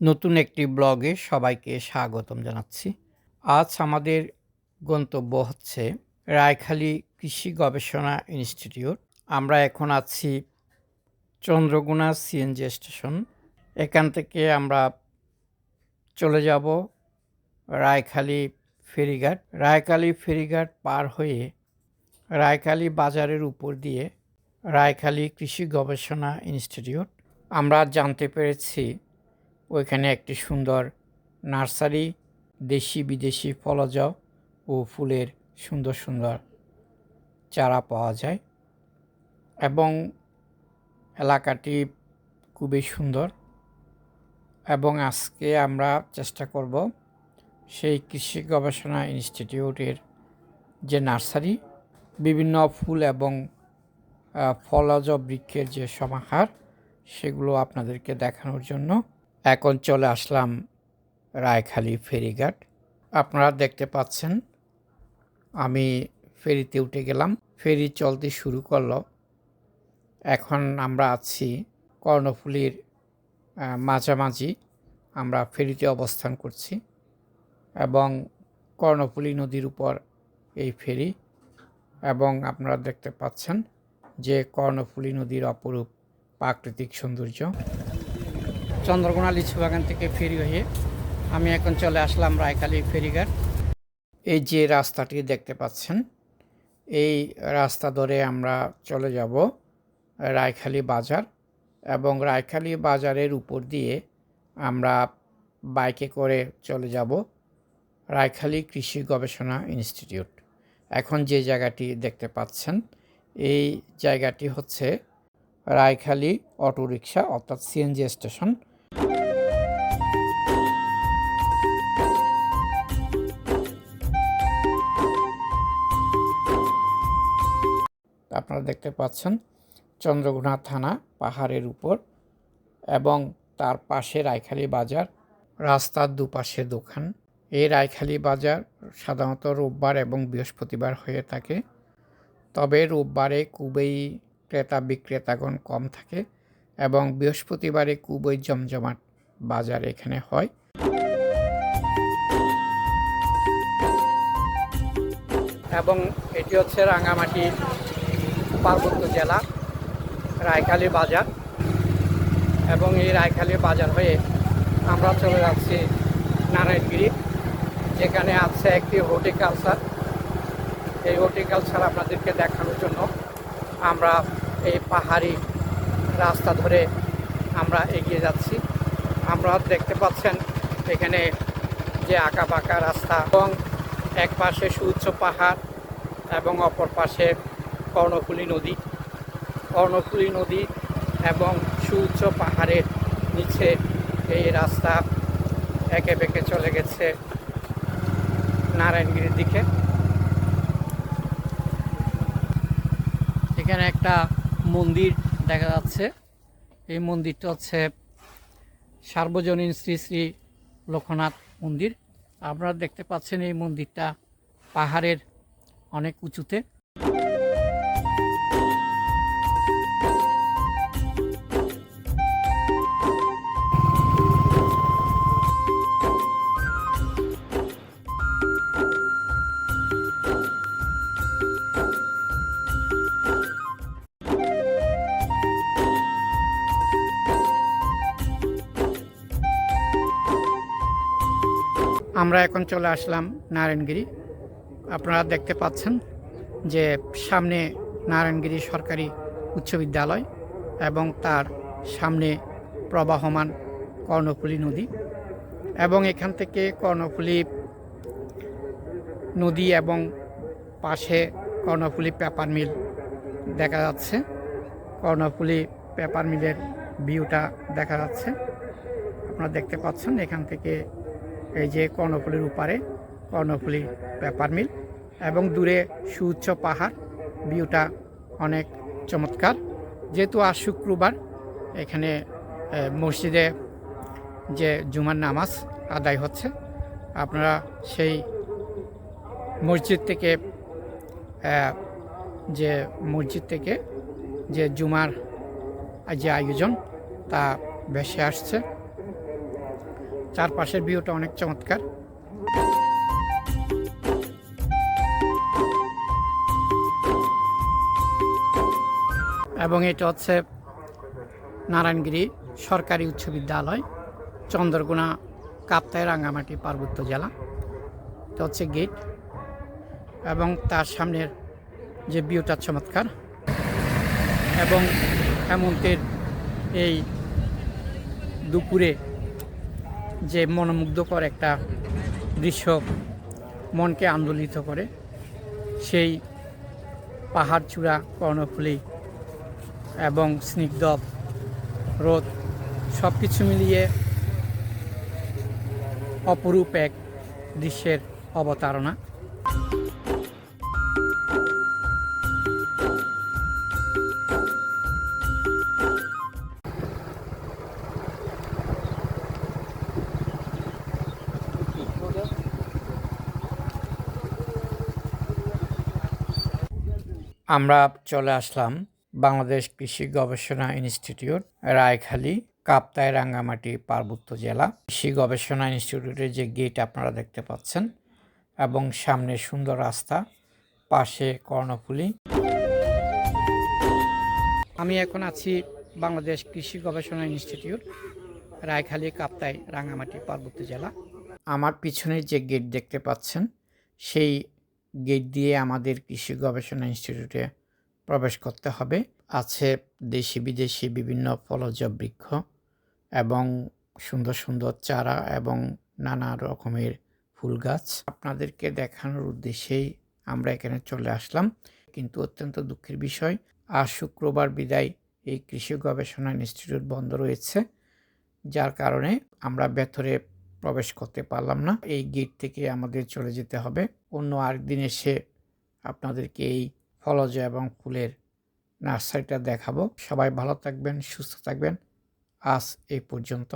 নতুন একটি ব্লগে সবাইকে স্বাগতম জানাচ্ছি। আজ আমাদের গন্তব্য হচ্ছে রায়খালী কৃষি গবেষণা ইনস্টিটিউট। আমরা এখন আছি চন্দ্রগুনা সিএনজি স্টেশন। এখান থেকে আমরা চলে যাব রায়খালী ফেরিঘাট। রায়খালী ফেরিঘাট পার হয়ে রায়খালী বাজারের উপর দিয়ে রায়খালী কৃষি গবেষণা ইনস্টিটিউট। আমরা জানতে পেরেছি ওইখানে একটি সুন্দর নার্সারি, দেশি বিদেশি ফলজ ও ফুলের সুন্দর সুন্দর চারা পাওয়া যায় এবং এলাকাটি খুবই সুন্দর এবং আজকে আমরা চেষ্টা করব সেই কৃষি গবেষণা ইনস্টিটিউটের যে নার্সারি, বিভিন্ন ফুল এবং ফলজ বৃক্ষের যে সমাহার সেগুলো আপনাদেরকে দেখানোর জন্য এখন চলে আসলাম রায়খালী ফেরিঘাট। আপনারা দেখতে পাচ্ছেন, আমি ফেরিতে উঠে গেলাম। ফেরি চলতে শুরু করল। এখন আমরা আছি কর্ণফুলীর মাঝামাঝি। আমরা ফেরিতে অবস্থান করছি এবং কর্ণফুলী নদীর উপর এই ফেরি এবং আপনারা দেখতে পাচ্ছেন যে কর্ণফুলী নদীর অপরূপ প্রাকৃতিক সৌন্দর্য। চন্দ্রকোনা লিচু বাগান থেকে ফেরি হয়ে আমি এখন চলে আসলাম রায়খালী ফেরিঘাট। এই যে রাস্তাটি দেখতে পাচ্ছেন, এই রাস্তা ধরে আমরা চলে যাব রায়খালী বাজার এবং রায়খালী বাজারের উপর দিয়ে আমরা বাইকে করে চলে যাব রায়খালী কৃষি গবেষণা ইনস্টিটিউট। এখন যে জায়গাটি দেখতে পাচ্ছেন, এই জায়গাটি হচ্ছে রায়খালী অটোরিকশা অর্থাৎ সিএনজি স্টেশন। আপনারা দেখতে পাচ্ছেন চন্দ্রঘোনা থানা পাহাড়ের উপর এবং তার পাশে রায়খালী বাজার, রাস্তার দুপাশে দোকান। এই রায়খালী বাজার সাধারণত রোববার এবং বৃহস্পতিবার হয়ে থাকে। তবে রোববারে খুবই ক্রেতা বিক্রেতাগণ কম থাকে এবং বৃহস্পতিবারে খুবই জমজমাট বাজার এখানে হয়। এবং এটি হচ্ছে রাঙামাটি পার্বত্য জেলা, রায়খালী বাজার এবং এই রায়খালী বাজার হয়ে আমরা চলে যাচ্ছি নারায়ণগিরি, যেখানে আছে একটি হর্টিকালচার। এই হর্টিকালচার আপনাদেরকে দেখানোর জন্য আমরা এই পাহাড়ি রাস্তা ধরে আমরা এগিয়ে যাচ্ছি। আমরা দেখতে পাচ্ছেন এখানে যে আঁকা বাঁকা রাস্তা এবং এক পাশে সুউচ্চ পাহাড় এবং অপর পাশে কর্ণফুলী নদী। কর্ণফুলী নদী এবং সুউচ্চ পাহাড়ের নিচে এই রাস্তা একে বেঁকে চলে গেছে নারায়ণগিরির দিকে। এখানে একটা মন্দির দেখা যাচ্ছে। এই মন্দিরটা হচ্ছে সার্বজনীন শ্রী শ্রী লোকনাথ মন্দির। আপনারা দেখতে পাচ্ছেন এই মন্দিরটা পাহাড়ের অনেক উঁচুতে। আমরা এখন চলে আসলাম নারায়ণগিরি। আপনারা দেখতে পাচ্ছেন যে সামনে নারায়ণগিরি সরকারি উচ্চ বিদ্যালয় এবং তার সামনে প্রবাহমান কর্ণফুলী নদী এবং এখান থেকে কর্ণফুলী নদী এবং পাশে কর্ণফুলী পেপার মিল দেখা যাচ্ছে। কর্ণফুলী পেপার মিলের ভিউটা দেখা যাচ্ছে। আপনারা দেখতে পাচ্ছেন এখান থেকে এই যে কর্ণফুলীর উপারে, কর্ণফুলী পেপার মিল, এবং দূরে সুউচ্চ পাহাড়, ভিউটা অনেক চমৎকার। যেহেতু আজ শুক্রবার, এখানে মসজিদে যে জুমার নামাজ আদায় হচ্ছে, আপনারা সেই মসজিদ থেকে যে মসজিদ থেকে যে জুমার যে আয়োজন, তা ভেসে আসছে। চারপাশের ভিউটা অনেক চমৎকার। এবং এটা হচ্ছে নারায়ণগিরি সরকারি উচ্চ বিদ্যালয়, চন্দ্রগুনা, কাপ্তাই, রাঙ্গামাটি, পার্বত্য জেলা। এটা হচ্ছে গেট এবং তার সামনের যে ভিউটা চমৎকার এবং হেমন্তের এই দুপুরে যে মনোমুগ্ধকর একটা দৃশ্য মনকে আন্দোলিত করে, সেই পাহাড় চূড়া কর্ণফুলি এবং স্নিগ্ধ রোদ সব কিছু মিলিয়ে অপরূপ এক দৃশ্যের অবতারণা। আমরা চলে আসলাম বাংলাদেশ কৃষি গবেষণা ইনস্টিটিউট, রায়খালী কাপ্তায় রাঙ্গামাটি পার্বত্য জেলা। কৃষি গবেষণা ইনস্টিটিউটের যে গেট আপনারা দেখতে পাচ্ছেন এবং সামনে সুন্দর রাস্তা, পাশে কর্ণফুলী। আমি এখন আছি বাংলাদেশ কৃষি গবেষণা ইনস্টিটিউট, রায়খালী কাপ্তাই রাঙ্গামাটি পার্বত্য জেলা। আমার পিছনে যে গেট দেখতে পাচ্ছেন, সেই গেট দিয়ে আমাদের কৃষি গবেষণা ইনস্টিটিউটে প্রবেশ করতে হবে। আছে দেশি বিদেশি বিভিন্ন ফলজ বৃক্ষ এবং সুন্দর সুন্দর চারা এবং নানা রকমের ফুল গাছ। আপনাদেরকে দেখানোর উদ্দেশ্যেই আমরা এখানে চলে আসলাম। কিন্তু অত্যন্ত দুঃখের বিষয়, আজ শুক্রবার বিদায় এই কৃষি গবেষণা ইনস্টিটিউট বন্ধ রয়েছে। যার কারণে আমরা ভেতরে প্রবেশ করতে পারলাম না। এই গেট থেকে আমাদের চলে যেতে হবে। অন্য আরেকদিন এসে আপনাদেরকে এই ফলজ এবং ফুলের নার্সারিটা দেখাবো। সবাই ভালো থাকবেন, সুস্থ থাকবেন। আজ এই পর্যন্ত।